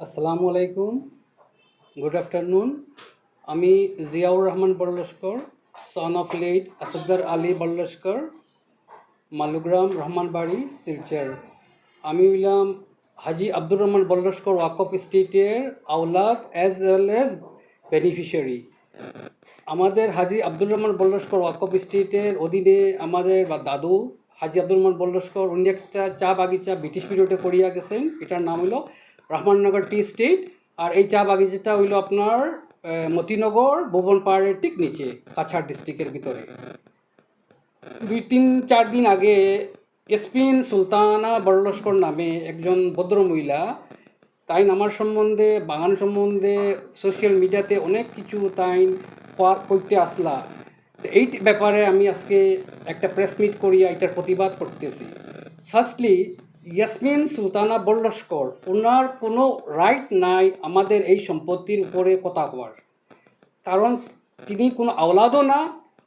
আসসালামু আলাইকুম। Good afternoon আমি Ziaur Rahman Ballaskar son of late Asaddar Ali Ballaskar Malugram Rahman বাড়ি শিলচর আমি হইলাম হাজি আব্দুর রহমান বল্লস্কর ওয়াকফ স্টেটের আওলাদ অ্যাজ ওয়েল অ্যাজ বেনিফিশিয়ারি আমাদের হাজি আব্দুর রহমান বল্লস্কর ওয়াকফ স্টেটের অধীনে আমাদের বা দাদু হাজি আব্দুর রহমান বল্লস্কর উনি একটা চা বাগিচা ব্রিটিশ পিরিয়ডে করিয়া গেছেন। এটার নাম হলো রহমাননগর টি স্টেট আর এই চা বাগিচাটা হইল আপনার মতিনগর, ভুবন পাহাড়ের ঠিক নিচে, কাছাড় ডিস্ট্রিক্টের ভিতরে। দুই, তিন, চার দিন আগে এসপিন সুলতানা বড়লস্কর নামে একজন ভদ্রমহিলা তাই আমার সম্বন্ধে, বাগান সম্বন্ধে সোশ্যাল মিডিয়াতে অনেক কিছু তাই ক- কইতে আসলা। এই ব্যাপারে আমি আজকে একটা প্রেস মিট করিয়া এটার প্রতিবাদ করতেছি। ফার্স্টলি ইয়াসমিন সুলতানা বল্লস্কর ওনার কোনো রাইট নাই আমাদের এই সম্পত্তির উপরে কথা কওয়ার। কারণ তিনি কোনো আওলাদও না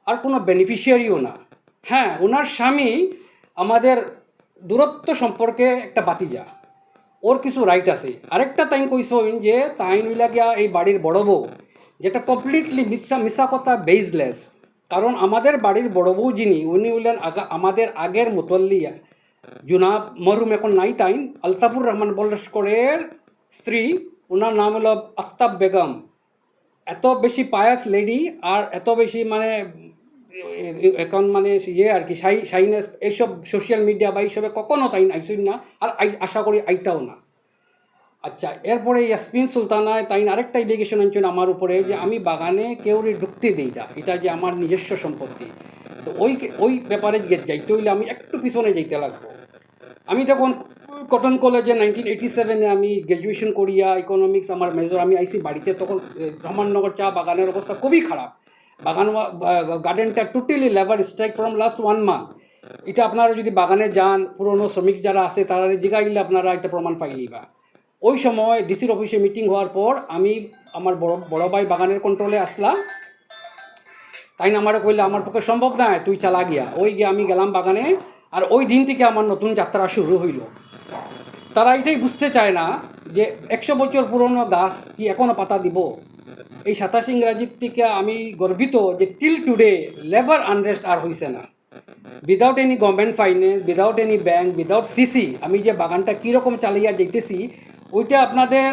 আর কোনো বেনিফিশিয়ারিও না। হ্যাঁ ওনার স্বামী আমাদের দূরত্ব সম্পর্কে একটা বাতিজা ওর কিছু রাইট আছে। আরেকটা তাইন কইসইন যে, তাইন হইলা গিয়া এই বাড়ির বড় বউ, যেটা কমপ্লিটলি মিশা মিশা কথা বেইজলেস কারণ আমাদের বাড়ির বড় বউ যিনি, উনি হইলেন আমাদের আগের মুতল্লিয়া। জুনাব মরুম এখন নাই তাইন আলতাফুর রহমান বল্লস্করের স্ত্রী, ওনার নাম হলো আফতাব বেগম। এত বেশি পায়াস লেডি আর এত বেশি মানে এখন মানে ইয়ে আর কি, সাই সাইনেস এইসব সোশ্যাল মিডিয়া বা এইসবে কখনো তাই আইসই না আর আশা করি আইতাও না। আচ্ছা এরপরে ইয়াসমিন সুলতানায় তাই আরেকটা ইলিগেশন আনছেন আমার উপরে যে আমি বাগানে কেউরে ঢুকতে দিই না। এটা যে আমার নিজস্ব সম্পত্তি। তো ওই ওই ব্যাপারে যাইতে হইলে আমি একটু পিছনে যাইতে লাগবো। আমি তখন কটন কলেজে নাইনটিন এইটি সেভেনে আমি গ্র্যাজুয়েশন করিয়া ইকোনমিক্স আমার মেজর আমি আইসি বাড়িতে তখন রহমাননগর চা বাগানের অবস্থা খুবই খারাপ। বাগান গার্ডেনটা totally labour strike from last one month এটা আপনারা যদি বাগানে যান, পুরনো শ্রমিক যারা আছে, তারা জিগাইলে আপনারা এটা প্রমাণ পাই পাইলিবা ওই সময় ডিসির অফিসে মিটিং হওয়ার পর আমি আমার বড় বড় ভাই বাগানের কন্ট্রোলে আসলাম। তাই না আমারে কইলে, আমার পক্ষে সম্ভব না, তুই চালা গিয়া। ওই গিয়ে আমি গেলাম বাগানে, আর ওই দিন থেকে আমার নতুন যাত্রা শুরু হইল। তারা এটাই বুঝতে চায় না যে একশো বছর পুরনো গাছ কি এখনও পাতা দিব? এই সাতাশ ইংরাজির থেকে আমি গর্বিত যে টিল টুডে লেবার আনরেস্ট আর হইছে না। Without any government finance without any bank without CC আমি যে বাগানটা কীরকম চালিয়ে যাইতেছি ওইটা আপনাদের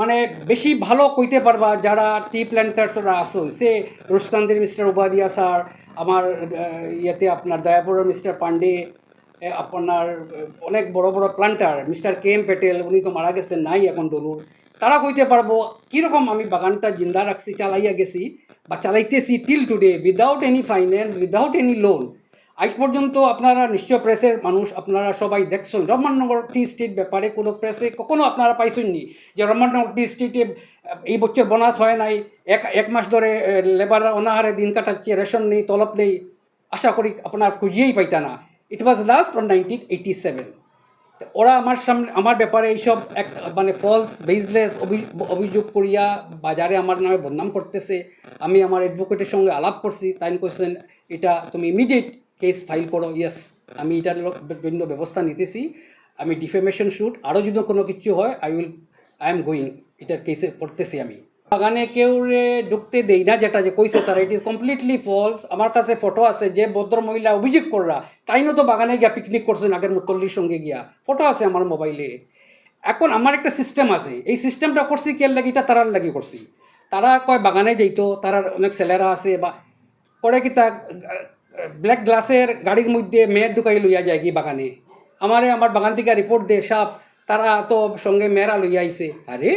মানে বেশি ভালো কইতে পারবা যারা টি প্ল্যান্টার্সরা আসো। সে রুসকান্দির মিস্টার উপাধিয়া স্যার, আমার ইয়েতে আপনার দয়াপুরের মিস্টার পান্ডে আপনার অনেক বড় বড় planter mister K M Patel, উনি তো মারা গেছেন, নাই এখন ডলুর। তারা কইতে পারব, কীরকম আমি বাগানটা জিন্দা রাখছি, চালাইয়া গেছি বা চালাইতেছি till today without any finance without any loan আজ পর্যন্ত আপনারা নিশ্চয় প্রেসের মানুষ, আপনারা সবাই দেখছেন। রহমাননগর টি স্ট্রিট ব্যাপারে কোনো প্রেসে কখনো আপনারা পাইছেননি যে রহমাননগর টি স্টেটে এই বছর বোনাস হয় নাই, এক এক মাস ধরে লেবার অনাহারে দিন কাটাচ্ছে, রেশন নেই, তলব নেই। আশা করি আপনার খুঁজিয়েই পাইতা না। It was last on nineteen eighty seven ওরা আমার সামনে, আমার ব্যাপারে এইসব এক মানে ফলস বেজলেস অভিযোগ করিয়া বাজারে আমার নামে বদনাম করতেছে। আমি আমার অ্যাডভোকেটের সঙ্গে আলাপ করছি, তাই কোয়েশ্চেন এটা তুমি ইমিডিয়েট কেস ফাইল করো ইয়েস আমি এটার জন্য ব্যবস্থা নিতেছি। আমি ডিফেমেশন শ্যুট আরও যদি কোনো কিছু হয় I will I am going এটার কেসে করতেছি আমি। বাগানে কেউ রে ঢুকতে দেই না, যেটা যে কইছে তারা ইট ইজ কমপ্লিটলি ফলস আমার কাছে ফটো আছে যে ভদ্র মহিলা অভিযোগ কররা তাইনও তো বাগানে গিয়া পিকনিক করছেন আগের মুতল্লির সঙ্গে গিয়া। ফটো আছে আমার মোবাইলে এখন আমার একটা সিস্টেম আছে, এই সিস্টেমটা করছি কে লাগি, এটা তারার লাগি করছি। তারা কয় বাগানে যাইতো, তারার অনেক ছেলেরা আছে বা, করে কি তা ব্ল্যাক গ্লাসের গাড়ির মধ্যে মেয়ের ঢুকাই লইয়া যায় কি বাগানে। আমারে আমার বাগান থেকে রিপোর্ট দে সাপ, তারা তো সঙ্গে মেয়েরা লইয়া আইছে। আরে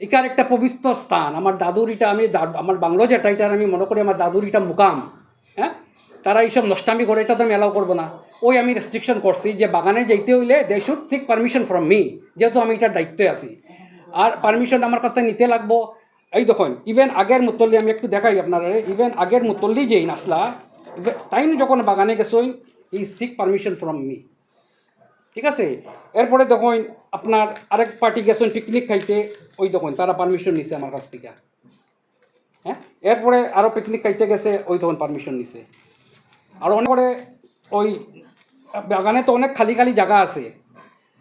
একার একটা পবিত্র স্থান। আমার দাদুর এটা আমি আমার বাংলো যেটা এটা আমি মনে করি আমার দাদুর এটা মুকাম। হ্যাঁ? তারা এইসব নষ্টামি করে, এটা তো আমি অ্যালাউ করব না। ওই আমি রেস্ট্রিকশন করছি যে বাগানে যাইতে হইলে they should seek permission from me যেহেতু আমি এটার দায়িত্বে আছি। আর পারমিশন আমার কাছ থেকে নিতে লাগবো। এই দেখুন ইভেন আগের মুতল্লি আমি একটু দেখাই আপনারা ইভেন আগের মুতল্লি যেই নাসলা তাই যখন বাগানে গেছই ই সিক পারমিশন ফ্রম মি ঠিক আছে? এরপরে দেখুন আপনার আরেক পার্টি গেছেন পিকনিক খাইতে, ওই দেখুন তারা পারমিশন নিছে আমার কাছ থেকে। হ্যাঁ? এরপরে আরও পিকনিক খাইতে গেছে, ওই তখন পারমিশন নিছে। আর অনেক করে ওই বাগানে তো অনেক খালি খালি জায়গা আছে।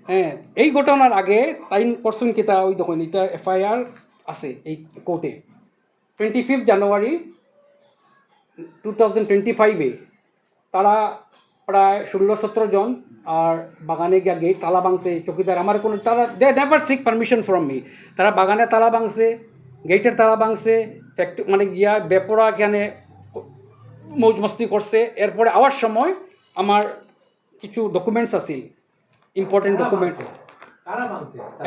হ্যাঁ এই ঘটনার আগে তাই করছেন কিতা ওই দেখুন এটা এফআইআর আছে এই কোর্টে। Twenty fifth January two thousand twenty ফাইভে তারা প্রায় ষোলো সতেরো জন আর বাগানে গিয়া গেট তালা ভাঙছে চকিদার আমার কোনো তারা they never seek permission from me তারা বাগানে তালা ভাঙছে গেটের তালা ভাঙছে ফ্যাক্টরি মানে গিয়া বেপরা এখানে মৌজ মস্তি করছে। এরপরে আওয়ার সময় আমার কিছু ডকুমেন্টস আছিল ইম্পর্টেন্ট ডকুমেন্টস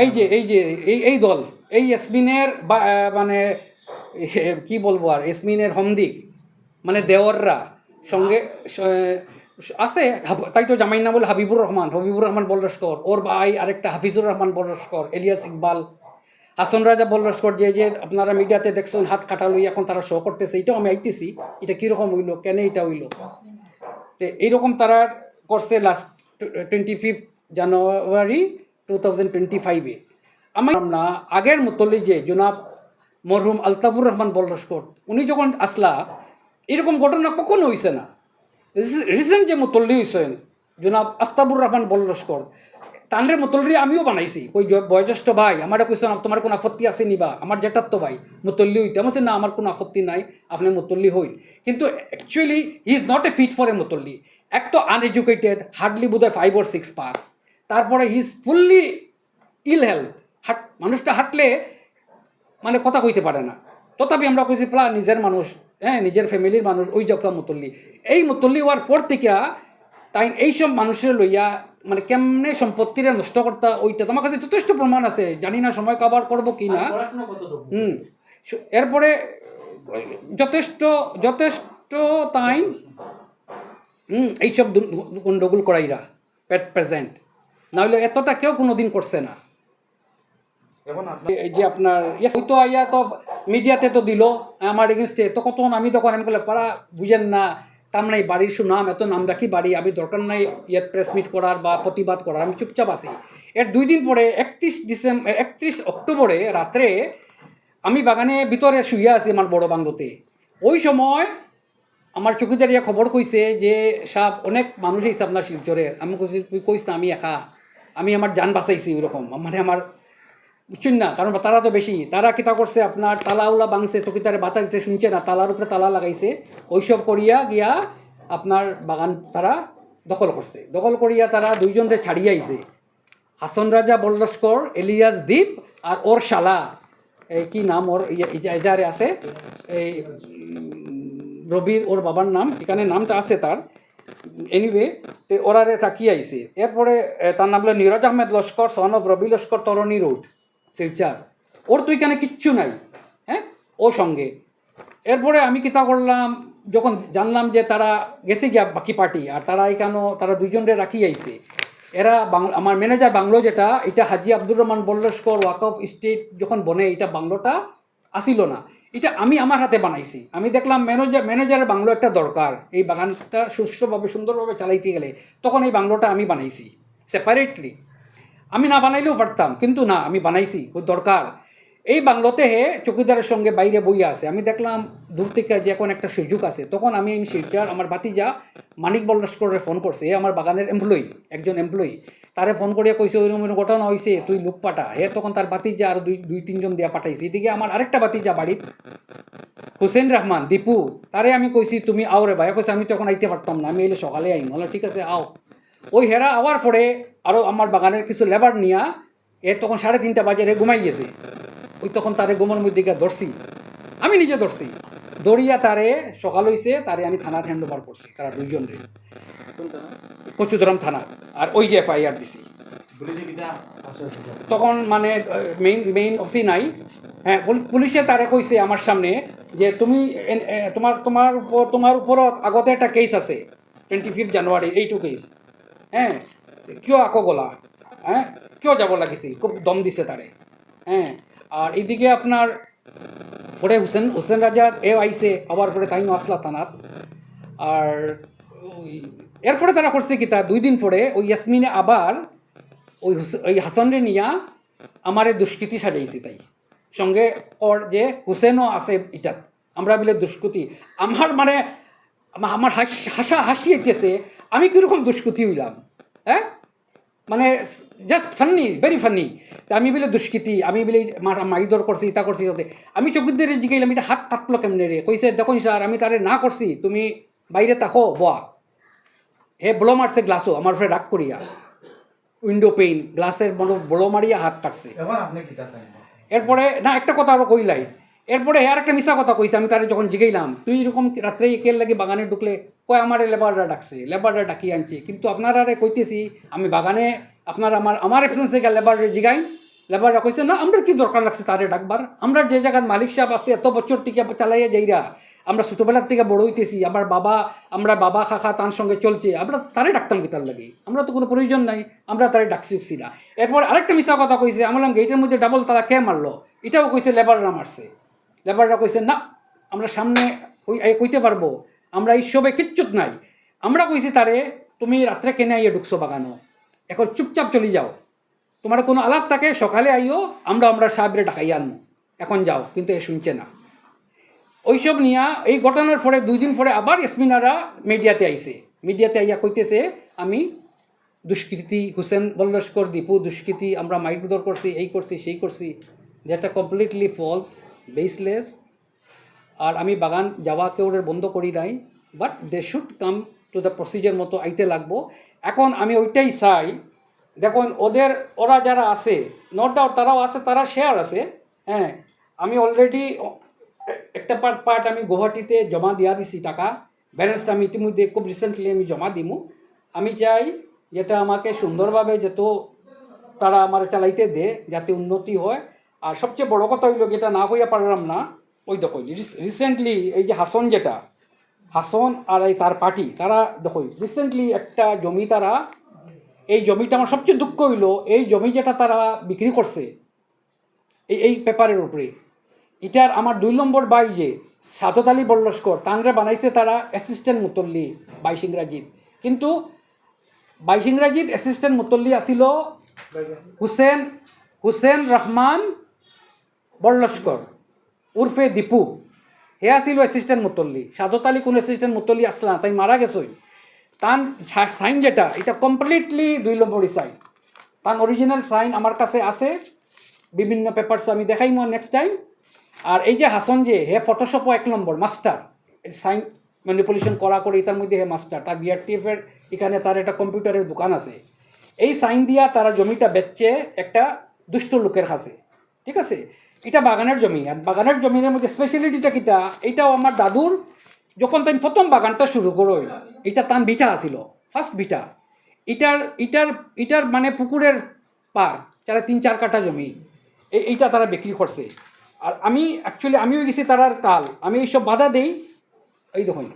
এই যে এই যে এই এই দল এই ইয়াসমিনের বা মানে কি বলব আর এসমিনের হমদিক। মানে দেওয়াররা সঙ্গে আছে, তাই তো জামাই না বলে হাবিবুর রহমান হাবিবুর রহমান বলরস্কর ওর ভাই আরেকটা হাফিজুর রহমান বলরস্কর এলিয়াস ইকবাল, হাসন রাজা বলরস্কর যে যে আপনারা মিডিয়াতে দেখছেন, হাত কাটা লই এখন তারা শো করতেছে, এটাও আমি আইতেছি, এটা কীরকম হইল, কেন এটা হইল? তো এইরকম তারা করছে last twenty fifth January two thousand twenty ফাইভে আমার না, আগের মুতল্লি যে জনাব মরহুম আলতাফুর রহমান বলরস্কর উনি যখন আসলা এরকম ঘটনা কখনো হয়েছে না। রিসেন্ট যে মুতল্লি হয়েছেন জনাব আফতাবুর রহমান বলরস্কর তানরে মুতল্লি আমিও বানাইছি। জ- বয়োজ্যেষ্ঠ ভাই, আমার কোয়েশন তোমার কোনো আপত্তি আছে নি বা? আমার জেঠার তো ভাই, মুতল্লি হইতে। আমি না, আমার কোনো আপত্তি নাই, আপনি মুতল্লি হইল কিন্তু actually he is not a fit for a মুতল্লি। এক তো আনএডুকেটেড হার্ডলি বোধহয় ফাইভ ওর সিক্স পাস তারপরে he is fully ill health হাট মানুষটা হাঁটলে মানে কথা কইতে পারে না। তথাপি আমরা কইছি, প্লা, নিজের মানুষ হ্যাঁ নিজের ফ্যামিলির মানুষ ওই জবকা মুতল্লি। এই মুতল্লি হওয়ার পর থেকে তাই এইসব মানুষের লইয়া মানে কেমনে সম্পত্তিরে নষ্ট করতা ওইটা তোমার কাছে যথেষ্ট প্রমাণ আছে। জানি না সময় কাবার করব কি না। হুম। এরপরে যথেষ্ট যথেষ্ট তাই হুম এইসব গন্ডগোল করাইরা পেট প্রেজেন্ট নাহলে এতটা কেউ কোনোদিন করছে না। যে আপনার তো আইয়া তো মিডিয়াতে তো দিল, আমার এগেনস্টে তো আমি তখন আমি পারা বুঝেন না নাই বাড়ির সুনাম এত নাম রাখি বাড়ি, আমি দরকার নাই ইয়াত প্রেস মিট করার বা প্রতিবাদ করার, আমি চুপচাপ আছি। এর দুই দিন পরে, একত্রিশ ডিসেম্বর একত্রিশ অক্টোবরে রাত্রে, আমি বাগানে ভিতরে শুয়ে আছি আমার বড় বাংলোতে। ওই সময় আমার চকিদারিয়া খবর কইছে যে, সাপ, অনেক মানুষ হয়েছে আপনার শিলচরে। আমি কইছি না, আমি একা। আমি আমার যান বাঁচাইছি ওইরকম। মানে আমার বুঝছেন না কারণ তারা তো বেশি। তারা কিতা করছে আপনার তালাউলা বাংছে তো তারা বাতা দিচ্ছে শুনছে না তালার উপরে তালা লাগাইছে। ওইসব করিয়া গিয়া আপনার বাগান তারা দখল করছে। দখল করিয়া তারা দুইজনরে ছাড়িয়ে আইছে। হাসন রাজা বল্লস্কর এলিয়াস দ্বীপ আর ওর শালা। এই কি নাম ওর? এজারে আছে। এই উম, রবি ওর বাবার নাম। এখানে নামটা আছে তার। এনিওয়ে তে ওরারে তাকিয়ে আইছে। এরপরে তার নাম হলো Neeraj Ahmed Laskar son of Rabi Laskar Tarani road. Silchar ওর তো এখানে কিচ্ছু নাই হ্যাঁ? ও সঙ্গে। এরপরে আমি কিতা করলাম, যখন জানলাম যে তারা গেছে গিয়া বাকি পার্টি, আর তারা এখানেও, তারা দুইজনরে রাখি আইছে। এরা আমার ম্যানেজার বাংলো যেটা, এটা Haji Abdur Rahman বল্লস্কর walk of state যখন বনে, এটা বাংলোটা আসিল না। এটা আমি আমার হাতে বানাইছি। আমি দেখলাম ম্যানেজার ম্যানেজারের বাংলো একটা দরকার। এই বাগানটা সুস্থভাবে সুন্দরভাবে চালাইতে গেলে, তখন এই বাংলোটা আমি বানাইছি সেপারেটলি আমি না বানাইলেও পারতাম, কিন্তু না, আমি বানাইছি ওই দরকার। এই বাংলোতে হে চকিদারের সঙ্গে বাইরে বইয়া আছে। আমি দেখলাম দূর থেকে যে এখন একটা সুযোগ আছে। তখন আমি আমি শিলচার, আমার বাতিজা মানিক বল্লস্করের ফোন করছে। এ আমার বাগানের এমপ্লয়ি একজন এমপ্লয়ি তারে ফোন করিয়া কইছে ওইরকম ওইরকম ঘটনা হয়েছে তুই লোক পাঠা। হে তখন তার বাতিজা আর দুই দুই, তিনজন দিয়া পাঠাইছে। এদিকে আমার আরেকটা বাতিজা বাড়িত, হুসেন রহমান, দীপু। তারে আমি কইছি, তুমি আও রে ভাই। কইছে, আমি তখন আইতে পারতাম না, আমি এলে সকালে আইম। বললাম ঠিক আছে, আও। ওই হেরা আওয়ার পরে আরও আমার বাগানের কিছু লেবার নিয়া এ তখন সাড়ে তিনটা বাজে রে ঘুমাই গেছে। ওই তখন তারে ঘুমার মধ্যে গিয়া ধরছি। আমি নিজে ধরছি। দৌড়িয়া তারে সকাল হইছে, তারে আমি থানার হ্যান্ড ওভার করছি, তারা দুইজন রে। কচুদরাম থানা। আর ওই যে এফআইআর দিছি। তখন মানে মেইন মেইন অফিসি নাই। হ্যাঁ পুল- পুলিশে তারে কইছে আমার সামনে যে তুমি তোমার তোমার উপর, তোমার উপরত আগতে একটা কেস আছে। টুৱেণ্টি ফিফথ জানুৱাৰী এইটো কেছ হ্যাঁ কিয় আকৌ গলা? হ্যাঁ কিয় যাব লাগিছিল? খুব দম দিছে তারে হ্যাঁ আর এদিকে আপনার পরে হুসেন হুসেন রাজা এ আইছে আবার পরে তাইও আসলা থানাত। আর ওই এরপরে তারা করছে কি তা? দুই দিন পরে ওই ইয়াসমিনে আবার ওই ওই হাসনরে নিয়া আমারে দুষ্কৃতি সাজাইছে তাই। সঙ্গে কর যে হুসেনও আছে ইটাত। আমরা বলে দুষ্কৃতি। আমার মানে আমা- আমার হাস- হাসা আইতেছে, আমি কীরকম দুষ্কৃতি হইলাম হ্যাঁ মানে জাস্ট ফান্নি ভেরি ফান্নি আমি বলে দুষ্কৃতি আমি বলে মাইদর করছি ইটা করছি ওতে আমি চকুর দিয়ে জিগাইলাম এটা হাত কাটলো কেমনে রে কইছে দেখুন স্যার আমি তারে না করছি তুমি বাইরে তাকো বোয়া হে ব্লো মারছে গ্লাসও আমার ফ্রে রাগ করিয়া উইন্ডো পেইন গ্লাসের বড় ব্লো মারিয়া হাত কাটছে। এরপরে না একটা কথা আরও কইলাই। এরপরে হে আর একটা মিশা কথা কইছে আমি তারে যখন জিগাইলাম তুই এরকম রাত্রে কেল লাগে বাগানে ঢুকলে কয়, আমার লেবাররা ডাকছে লেবাররা ডাকিয়ে আনছে। কিন্তু আপনারা কইতেছি, আমি বাগানে, আপনার আমার আমার এফসেন্সে গেলে লেবার জিগাই লেবাররা কইছে, না আমরা কি দরকার লাগছে তারে ডাকবার? আমরা যে জায়গার মালিক সাহেব আছে, এত বছর টিকে চালাইয়া যাইরা, আমরা ছোটোবেলার থেকে বড় হইতেছি, আমার বাবা, আমরা বাবা, খাখা তার সঙ্গে চলছে, আমরা তারে ডাকতাম কি তার লাগে? আমরা তো কোনো প্রয়োজন নাই, আমরা তারে ডাকছি উঠছি না এরপর আরেকটা মিশা কথা কইছে, আমি বললাম গেটের মধ্যে ডাবল তারা কে মারলো? এটাও কইছে লেবাররা মারছে। লেবাররা কইছে, না, আমরা সামনে কই- কইতে পারব। আমরা সবে কিচ্ছুত নাই। আমরা কইছি, তারে, তুমি রাত্রে কেনে আইয়ে ঢুকছো বাগানো? এখন চুপচাপ চলে যাও। তোমার কোনো আলাপ থাকে, সকালে আইও আমরা আমরা সাহেবরে ডাকাই আনব এখন যাও, কিন্তু এ শুনছে না। ওইসব নিয়া, এই ঘটনার পরে দুই দিন পরে আবার ইয়াসমিনারা মিডিয়াতে আইছে। মিডিয়াতে আইয়া কইতেছে, আমি দুষ্কৃতি হুসেন বল্লস্কর, দীপু দুষ্কৃতি, আমরা মাইকদর করছি, এই করছি, সেই করছি। যেটা কমপ্লিটলি ফলস বেসলেস আর আমি বাগান যাওয়া কেউ বন্ধ করি নাই but they should come to the procedure মতো আইতে লাগবো। এখন আমি ওইটাই চাই, দেখুন ওদের, ওরা যারা আছে নট ডাউট তারাও আছে, তারা শেয়ার আছে হ্যাঁ আমি অলরেডি একটা পার্ট পার্ট আমি গুয়াহাটিতে জমা দিয়া দিছি টাকা ব্যালেন্সটা আমি ইতিমধ্যে খুব রিসেন্টলি আমি জমা দিমু। আমি চাই যেটা আমাকে সুন্দরভাবে যত তারা আমার চালাইতে দে, যাতে উন্নতি হয়। আর সবচেয়ে বড় কথা হইল, যেটা না কইয়া পারলাম না ওই দেখো রিসেন্টলি এই যে হাসন যেটা হাসন আর এই তার পার্টি তারা দেখো রিসেন্টলি একটা জমি তারা এই জমিটা আমার সবচেয়ে দুঃখ হইল এই জমি যেটা তারা বিক্রি করছে এই এই পেপারের উপরে এটার আমার দুই নম্বর বাই যে সাদত আলী বল্লস্কর তানরে বানাইছে তারা অ্যাসিস্ট্যান্ট মুতল্লি বাইশ ইংরাজিত কিন্তু বাইশ ইংরাজিত অ্যাসিস্ট্যান্ট মুতল্লি আছিল হুসেন হুসেন রহমান বল্লস্কর। উর্ফে দীপু। হে আছিল অ্যাসিস্ট্যান্ট মুতল্লি। সাদত আলী কোন অ্যাসিস্ট্যান্ট মুতল্লি আসলা, তাই মারা গেছই তান সাইন যেটা, এটা কমপ্লিটলি দুই নম্বরই সাইন তার অরিজিনাল সাইন আমার কাছে আছে। বিভিন্ন পেপারস আমি দেখাই মো নেক্সট টাইম আর এই যে হাসন যে, হে ফটোশপও এক নম্বর মাস্টার সাইন ম্যানিপুলেশন করা করে তার মধ্যে হে মাস্টার তার বিআরটিএফের এখানে তার একটা কম্পিউটারের দোকান আছে। এই সাইন দিয়া তারা জমিটা বেচছে একটা দুষ্ট লোকের কাছে। ঠিক আছে? এটা বাগানের জমি, আর বাগানের জমিনের মধ্যে স্পেশালিটিটা কিটা এইটাও আমার দাদুর যখন তাই প্রথম বাগানটা শুরু করো এটা তান ভিটা আছিল ফার্স্ট ভিটা। ইটার ইটার ইটার মানে পুকুরের পার যারা তিন চার কাঠা জমি এই এইটা তারা বিক্রি করছে। আর আমি অ্যাকচুয়ালি আমিও গেছি তারার কাল, আমি এইসব বাধা দেই। এই দেখুন,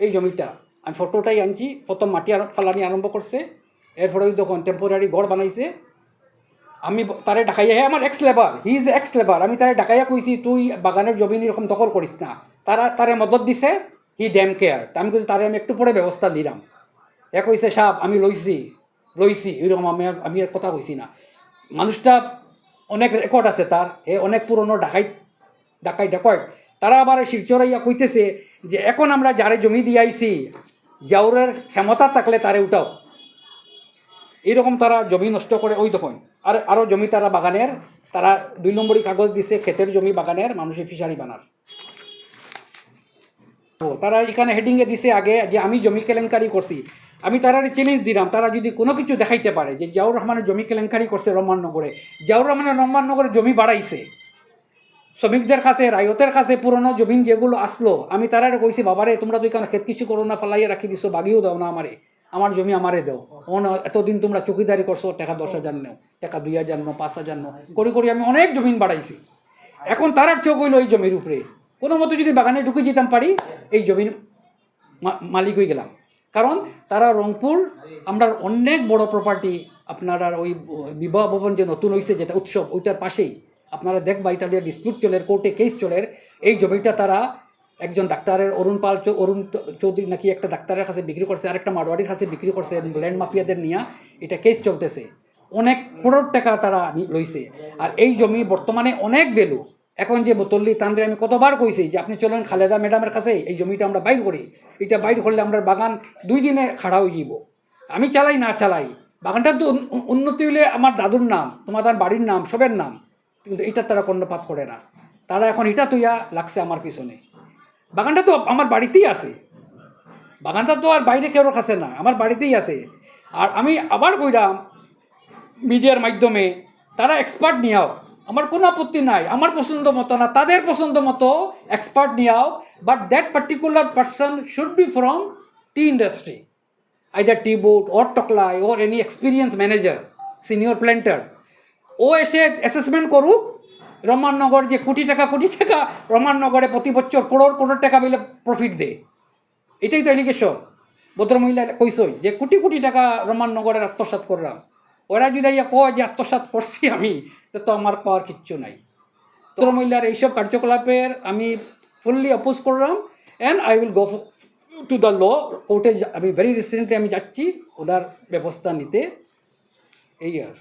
এই জমিটা, আমি ফটোটাই আনছি, প্রথম মাটি আর ফালানি আরম্ভ করছে, এরপরে ওই দেখুন টেম্পোরারি ঘর বানাইছে। আমি তারে ডাকাইয়া হে আমার ex labour he is ex labour আমি তারে ডাকাইয়া কইছি তুই বাগানের জমি এরকম দখল করিস না। তারা তারে মদত দিছে হি ড্যাম কেয়ার আমি কইছি তারে আমি একটু পরে ব্যবস্থা দিলাম এ কইছে সাপ, আমি লইছি লইছি এরকম আমি আমি আর কথা কইছি না। মানুষটা অনেক রেকর্ড আছে তার এ অনেক পুরনো ডাকাই ডাকাই ডাকয় তারা আবার শিলচরাইয়া কইতেছে যে, এখন আমরা যারে জমি দিয়াইছি জাউরের ক্ষমতা থাকলে তারে উঠাও। এইরকম তারা জমি নষ্ট করে ওই তখন আর আরও জমি তারা বাগানের, তারা দুই নম্বরই কাগজ দিছে, ক্ষেতের জমি বাগানের, মানুষের ফিশারি বানার। তারা এখানে হেডিংয়ে দিছে আগে যে আমি জমি কেলেঙ্কারি করছি। আমি তারা চ্যালেঞ্জ দিলাম, তারা যদি কোনো কিছু দেখাইতে পারে যে জাউর রহমানের জমি কেলেঙ্কারি করছে রহমাননগরে জাউর রহমানের রহমাননগরে জমি বাড়াইছে। শ্রমিকদের কাছে, রায়তের কাছে পুরনো জমিন যেগুলো আসলো, আমি তারা কইছি, বাবারে, তোমরা তো এখানে খেত কিছু করো না, ফালাইয়া রাখি দিছো, বাগিও দাও না আমারে। আমার জমি আমারে দাও। ও না, এতদিন তোমরা চকিদারি করছ টাকা দশ হাজার নেও টাকা দুই হাজার নো পাঁচ হাজার নো করি করি আমি অনেক জমিন বাড়াইছি। এখন তারার চোখ হইল এই জমির উপরে। কোনো মতো যদি বাগানে ঢুকে যেতাম পারি এই জমির মালিক হয়ে গেলাম। কারণ তারা রংপুর আমরা অনেক বড় প্রপার্টি আপনারা ওই বিবাহ ভবন যে নতুন হয়েছে যেটা উৎসব ওইটার পাশেই আপনারা দেখবা এটা নিয়ে ডিসপিউট চলে কোর্টে কেস চলে এই জমিটা তারা একজন ডাক্তারের অরুণ পাল অরুণ চৌধুরী নাকি একটা ডাক্তারের কাছে বিক্রি করছে, আরেকটা মারোয়ারির কাছে বিক্রি করছে ল্যান্ড মাফিয়াদের নিয়ে এটা কেস চলতেছে। অনেক করোড় টাকা তারা লইছে। আর এই জমি বর্তমানে অনেক ভ্যালু এখন যে বোতল্লি তানরে আমি কতবার কইছি যে আপনি চলেন খালেদা ম্যাডামের কাছে এই জমিটা আমরা বাইর করি। এটা বাইর করলে আমরা বাগান দুই দিনে খাড়া হয়ে যাব আমি চালাই না চালাই। বাগানটার তো উন- উন- উন্নতি হলে আমার দাদুর নাম, তোমার তার বাড়ির নাম, সবের নাম। কিন্তু এটা তারা কর্ণপাত করে না। তারা এখন এটা তুইয়া লাগছে আমার পিছনে। বাগানটা তো আমার বাড়িতেই আছে। বাগানটা তো আর বাইরে কেউ কাছে না, আমার বাড়িতেই আছে। আর আমি আবার কইরাম মিডিয়ার মাধ্যমে তারা এক্সপার্ট নিয়াও। আমার কোনো আপত্তি নাই, আমার পছন্দ মতো না, তাদের পছন্দ মতো expert নিয়াও। But that particular person should be from tea industry either tea board or Tocklai or any experience manager senior planter ও এসে অ্যাসেসমেন্ট করুক রহমাননগর যে কোটি টাকা কোটি টাকা রমাননগরে প্রতি বছর করোড় করোড় টাকা মিলে প্রফিট দেয়। এটাই তো এলিগেশন। ভদ্রমহিলা কইসই যে কোটি কোটি টাকা রমাননগরের আত্মসাৎ করলাম। ওরা যদি ইয়া কয় যে আত্মসাৎ করছি আমি, তো তো আমার পাওয়ার কিচ্ছু নাই। ভদ্রমহিলার এইসব কার্যকলাপের আমি ফুললি অপোজ করলাম and I will go to the law কোর্টে আমি ভেরি রিসেন্টলি আমি যাচ্ছি, ওনার ব্যবস্থা নিতে। এই আর।